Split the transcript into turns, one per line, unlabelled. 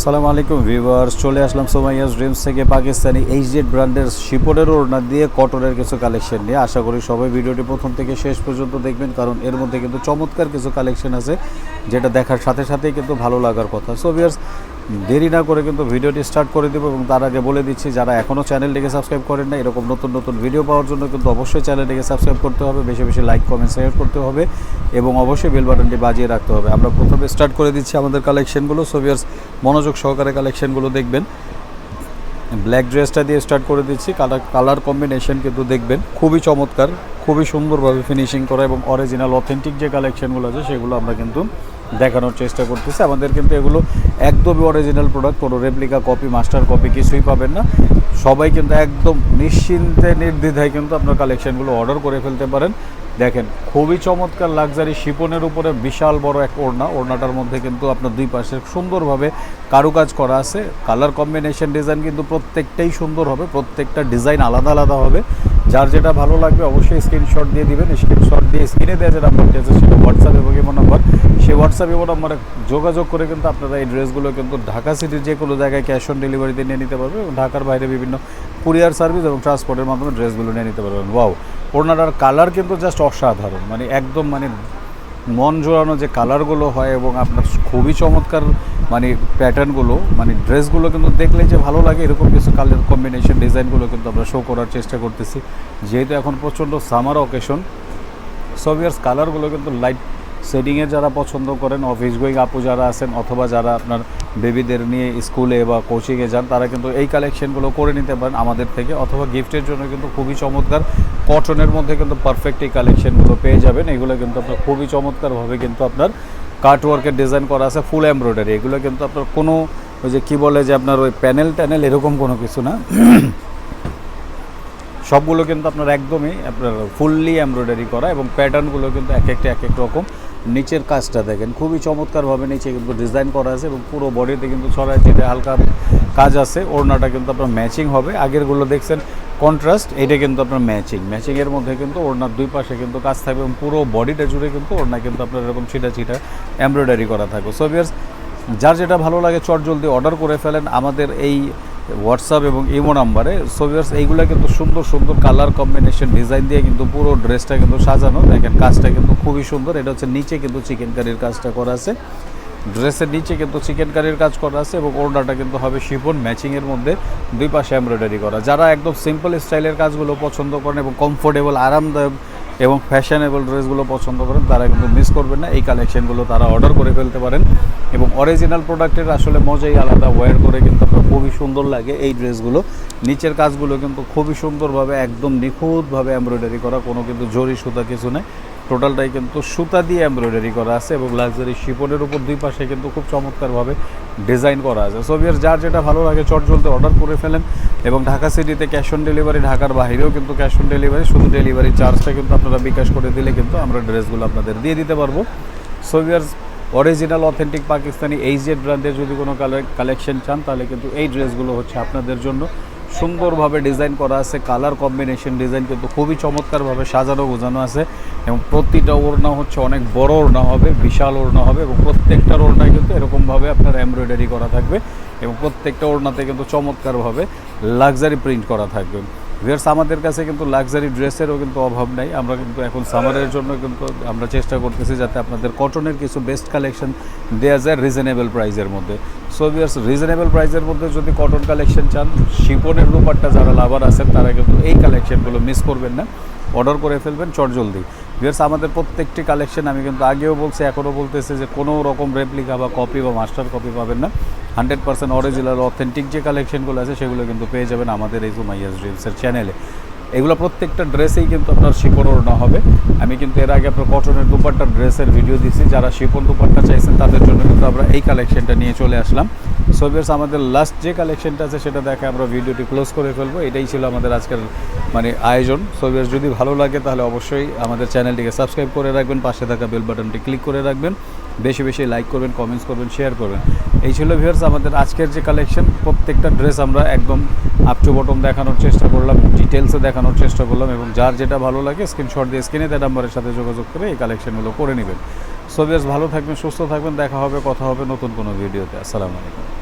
আসসালামু আলাইকুম ভিউয়ার্স, চলে আসলাম সোমাইয়াস ড্রিমস থেকে পাকিস্তানি এইচজেড ব্র্যান্ডের শিপনের ওড়না দিয়ে কটনের কিছু কালেকশন নিয়ে। আশা করি সবাই ভিডিওটি প্রথম থেকে শেষ পর্যন্ত দেখবেন, কারণ এর মধ্যে কিন্তু চমৎকার কিছু কালেকশন আছে। যেটা দেখার সাথে সাথেই কিন্তু ভালো লাগার কথা। সো ভিয়ার্স দেরি না করে কিন্তু ভিডিওটি স্টার্ট করে দেবো এবং তার আগে বলে দিচ্ছি, যারা এখনও চ্যানেলটিকে সাবস্ক্রাইব করেন না এরকম নতুন নতুন ভিডিও পাওয়ার জন্য কিন্তু অবশ্যই চ্যানেলটিকে সাবস্ক্রাইব করতে হবে, বেশি বেশি লাইক কমেন্ট শেয়ার করতে হবে এবং অবশ্যই বেল বাটনটি বাজিয়ে রাখতে হবে। আমরা প্রথমে স্টার্ট করে দিচ্ছি আমাদের কালেকশনগুলো সোভিয়ার্স মনোযোগ সহকারে কালেকশনগুলো দেখবেন। ব্ল্যাক ড্রেসটা দিয়ে স্টার্ট করে দিচ্ছি। কালার কালার কম্বিনেশন কিন্তু দেখবেন। খুবই চমৎকার, খুবই সুন্দরভাবে ফিনিশিং করা এবং অরিজিনাল অথেন্টিক যে কালেকশনগুলো আছে, সেগুলো আমরা কিন্তু দেখানোর চেষ্টা করতেছি। আমাদের কিন্তু এগুলো একদমই অরিজিনাল প্রোডাক্ট কোনো রেপ্লিকা কপি মাস্টার কপি কিছুই পাবেন না। সবাই কিন্তু একদম নিশ্চিন্তে, নির্দ্বিধায় কিন্তু আপনার কালেকশনগুলো অর্ডার করে ফেলতে পারেন। দেখেন, খুবই চমৎকার লাক্সারি শিপনের উপরে বিশাল বড় এক ওড়না। ওড়নাটার মধ্যে কিন্তু আপনার দুই পাশে সুন্দরভাবে কারুকাজ করা আছে। কালার কম্বিনেশন ডিজাইন কিন্তু প্রত্যেকটাই সুন্দর হবে, প্রত্যেকটা ডিজাইন আলাদা আলাদা হবে। যার যেটা ভালো লাগবে অবশ্যই স্ক্রিনশট দিয়ে দিবেন স্ক্রিনশট দিয়ে স্ক্রিনে দেওয়া যে নাম্বারটি আছে সেটা হোয়াটসঅ্যাপ এবং ইমো নাম্বার সেই হোয়াটসঅ্যাপ ইমো নাম্বারে যোগাযোগ করে কিন্তু আপনারা এই ড্রেসগুলো কিন্তু ঢাকা সিটির যে কোনো জায়গায় ক্যাশ অন ডেলিভারিতে নিয়ে নিতে পারবে এবং ঢাকার বাইরে বিভিন্ন কুরিয়ার সার্ভিস এবং ট্রান্সপোর্টের মাধ্যমে ড্রেসগুলো নিয়ে নিতে পারবেন। ওয়াও ওড়নাটার কালার কিন্তু জাস্ট অসাধারণ। মানে একদম মানে মন জোড়ানো যে কালারগুলো হয় এবং আপনার খুবই চমৎকার মানে প্যাটার্নগুলো মানে ড্রেসগুলো কিন্তু দেখলে যে ভালো লাগে, এরকম কিছু কালার কম্বিনেশন ডিজাইনগুলো কিন্তু আমরা শো করার চেষ্টা করতেছি। যেহেতু এখন প্রচণ্ড সামার অকেশন সবিয়ার্স কালারগুলো কিন্তু লাইট সেটিংয়ে যারা পছন্দ করেন অফিস গোয়িং আপু যারা আছেন, অথবা যারা আপনার বেবিদের নিয়ে স্কুলে বা কোচিংয়ে যান, তারা কিন্তু এই কালেকশনগুলো করে নিতে পারেন আমাদের থেকে, অথবা গিফটের জন্য কিন্তু খুবই চমৎকার। কটনের মধ্যে কিন্তু পারফেক্ট এই কালেকশনগুলো পেয়ে যাবেন। এগুলো কিন্তু আপনার খুবই চমৎকারভাবে কিন্তু আপনার কাট ওয়ার্কের ডিজাইন করা আছে ফুল এমব্রয়ডারি এগুলো কিন্তু আপনার কোনো ওই যে কী বলে যে আপনার ওই প্যানেল ট্যানেল এরকম কোনো কিছু না। সবগুলো কিন্তু আপনার একদমই আপনার ফুললি এমব্রয়ডারি করা এবং প্যাটার্নগুলো কিন্তু এক একটা এক এক রকম। নিচের কাজটা দেখেন। খুবই চমৎকারভাবে নিচে কিন্তু ডিজাইন করা আছে এবং পুরো বডিতে কিন্তু ছড়ায় ছিটে হালকা কাজ আছে। ওড়নাটা কিন্তু আপনার ম্যাচিং হবে। আগেরগুলো দেখছেন কন্ট্রাস্ট এটা কিন্তু আপনার ম্যাচিং ম্যাচিংয়ের মধ্যে কিন্তু ওড়নার দুই পাশে কিন্তু কাজ থাকবে এবং পুরো বডিটা জুড়ে কিন্তু ওড়না কিন্তু আপনার এরকম ছিটা ছিটা এমব্রয়ডারি করা থাকবে। সো যার যেটা ভালো লাগে চট জলদি অর্ডার করে ফেলেন। আমাদের এই হোয়াটসঅ্যাপ এবং ইমো নাম্বারে। সোভিয়ার্স এইগুলো কিন্তু সুন্দর সুন্দর কালার কম্বিনেশন ডিজাইন দিয়ে কিন্তু পুরো ড্রেসটা কিন্তু সাজানো। দেখেন, কাজটা কিন্তু খুবই সুন্দর। এটা হচ্ছে নিচে কিন্তু চিকেন কারির কাজটা করা আছে। ড্রেসের নিচে কিন্তু চিকেন কারির কাজ করা আছে এবং ওড়নাটা কিন্তু হবে শিফন ম্যাচিংয়ের মধ্যে। দুই পাশে এমব্রয়ডারি করা। যারা একদম সিম্পল স্টাইলের কাজগুলো পছন্দ করেন এবং কমফোর্টেবল আরামদায়ক এবং ফ্যাশনেবল ড্রেসগুলো পছন্দ করেন, তারা কিন্তু মিস করবেন না। এই কালেকশনগুলো তারা অর্ডার করে ফেলতে পারেন। এবং অরিজিনাল প্রোডাক্টের আসলে মজাই আলাদা ওয়ার করে কিন্তু আপনার খুবই সুন্দর লাগে এই ড্রেসগুলো নিচের কাজগুলো কিন্তু খুবই সুন্দরভাবে, একদম নিখুঁতভাবে এমব্রয়ডারি করা, কোনো কিন্তু জরি সুতা কিছু নেই। টোটালটাই কিন্তু সুতা দিয়ে এমব্রয়ডারি করা আছে এবং লাক্সারি শিপনের উপর দুই পাশে কিন্তু খুব চমৎকারভাবে ডিজাইন করা আছে। সোভিয়ার যার যেটা ভালো লাগে, চট জলতে অর্ডার করে ফেলেন এবং ঢাকা সিটিতে ক্যাশ অন ডেলিভারি ঢাকার বাইরেও কিন্তু ক্যাশ অন ডেলিভারি শুধু ডেলিভারি চার্জটা কিন্তু আপনারা বিকাশ করে দিলে কিন্তু আমরা ড্রেসগুলো আপনাদের দিয়ে দিতে পারব। সোভিয়ার অরিজিনাল অথেন্টিক পাকিস্তানি এইচজেড ব্র্যান্ডের যদি কোনো কালেকশন চান, তাহলে কিন্তু এই ড্রেসগুলো হচ্ছে আপনাদের জন্য। সুন্দরভাবে ডিজাইন করা আছে, কালার কম্বিনেশন ডিজাইন কিন্তু খুবই চমৎকারভাবে সাজানো গোজানো আছে এবং প্রতিটা ওড়না হচ্ছে অনেক বড় ওড়না হবে, বিশাল ওড়না হবে এবং প্রত্যেকটার ওড়নায় কিন্তু এরকমভাবে আপনার এমব্রয়ডারি করা থাকবে এবং প্রত্যেকটা ওড়নাতে কিন্তু চমৎকারভাবে লাক্সারি প্রিন্ট করা থাকবে। ভিয়ার্স আমাদের কাছে কিন্তু লাক্সারি ড্রেসেরও কিন্তু অভাব নাই। আমরা কিন্তু এখন সামারের জন্য কিন্তু আমরা চেষ্টা করতেছি যাতে আপনাদের কটনের কিছু বেস্ট কালেকশন দেওয়া যায় রিজনেবল প্রাইসের মধ্যে। সো ভিয়ার্স রিজনেবল প্রাইসের মধ্যে যদি কটন কালেকশন চান শিপনের রূপারটা যারা লাভার আছেন, তারা কিন্তু এই কালেকশনগুলো মিস করবেন না। অর্ডার করে ফেলবেন চটজলদি। ভিয়ার্স আমাদের প্রত্যেকটি কালেকশন আমি কিন্তু আগেও বলছি, এখনও বলতেছি যে কোনো রকম রেপ্লিকা বা কপি বা মাস্টার কপি পাবেন না। হান্ড্রেড পার্সেন্ট অরিজিনাল অথেন্টিক যে কালেকশনগুলো আছে, সেগুলো কিন্তু পেয়ে যাবেন আমাদের এই জুমাইয়াস ড্রিমসের চ্যানেলে এগুলো প্রত্যেকটা ড্রেসেই কিন্তু আপনার শিপন ওড়না হবে। আমি কিন্তু এর আগে আপনার কটনের দুপাট্টা ড্রেসের ভিডিও দিছি যারা শিপন দুপাট্টা চাইছেন, তাদের জন্য কিন্তু আমরা এই কালেকশনটা নিয়ে চলে আসলাম। সোভিয়ার্স আমাদের লাস্ট যে কালেকশনটা আছে, সেটা দেখে আমরা ভিডিওটি ক্লোজ করে ফেলব। এটাই ছিল আমাদের আজকের মানে আয়োজন। সোভিয়ার্স যদি ভালো লাগে, তাহলে অবশ্যই আমাদের চ্যানেলটিকে সাবস্ক্রাইব করে রাখবেন। পাশে থাকা বেল বাটনটি ক্লিক করে রাখবেন। বেশি বেশি লাইক করবেন কমেন্টস করবেন শেয়ার করবেন। এই ছিল ভিউয়ার্স আমাদের আজকের যে কালেকশন প্রত্যেকটা ড্রেস আমরা একদম আপ টু বটম দেখানোর চেষ্টা করলাম ডিটেলসে দেখানোর চেষ্টা করলাম, এবং যার যেটা ভালো লাগে স্ক্রিনশট দিয়ে স্ক্রিনে তার নাম্বারের সাথে যোগাযোগ করে এই কালেকশনগুলো করে নেবেন। সো ভিউয়ার্স ভালো থাকবেন, সুস্থ থাকবেন, দেখা হবে, কথা হবে নতুন কোনো ভিডিওতে আসসালামু আলাইকুম।